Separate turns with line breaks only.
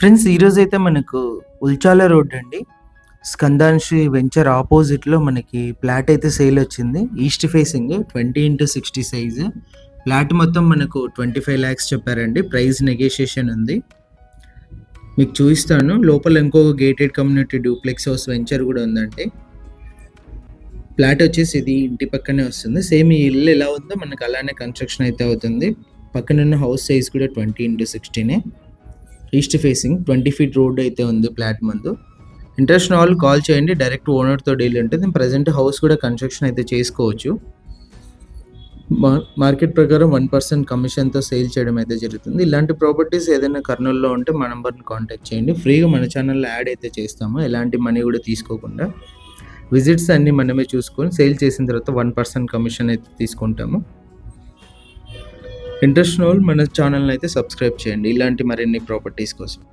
Friends ఈరోజు అయితే మనకు ఉల్చాల రోడ్ అండి. స్కందాన్షి వెంచర్ ఆపోజిట్లో మనకి ఫ్లాట్ అయితే సేల్ వచ్చింది. East facing twenty into sixty size. Flat మొత్తం మనకు ట్వంటీ ఫైవ్ ల్యాక్స్ చెప్పారండి. ప్రైస్ నెగోషియేషన్ ఉంది. మీకు చూపిస్తాను. లోపల ఇంకో gated community duplex house venture కూడా ఉందండి. ఫ్లాట్ వచ్చేసి ఇది ఇంటి పక్కనే వస్తుంది. సేమ్ ఈ ఇల్లు ఎలా ఉందో మనకు అలానే కన్స్ట్రక్షన్ అయితే అవుతుంది. పక్కన ఉన్న హౌస్ సైజ్ కూడా twenty into సిక్స్టీనే. East facing twenty feet road అయితే ఉంది ఫ్లాట్ ముందు. ఇంట్రెస్ట్ వాళ్ళు కాల్ చేయండి డైరెక్ట్ ఓనర్తో డీల్ ఉంటుంది ప్రజెంట్ హౌస్ కూడా కన్స్ట్రక్షన్ అయితే చేసుకోవచ్చు. మా- మార్కెట్ ప్రకారం వన్ పర్సెంట్ కమిషన్తో సేల్ చేయడం అయితే జరుగుతుంది. ఇలాంటి ప్రాపర్టీస్ ఏదైనా కర్నూలులో ఉంటే మా నెంబర్ని కాంటాక్ట్ చేయండి. ఫ్రీగా మన ఛానల్లో యాడ్ అయితే చేస్తాము. ఎలాంటి మనీ కూడా తీసుకోకుండా. విజిట్స్ అన్నీ మనమే చూసుకొని సేల్ చేసిన తర్వాత వన్ పర్సెంట్ కమిషన్ అయితే తీసుకుంటాము. ఇంట్రెస్ట్ వాళ్ళు మన ఛానల్ని అయితే సబ్స్క్రైబ్ చేయండి. ఇలాంటి మరిన్ని ప్రాపర్టీస్ కోసం.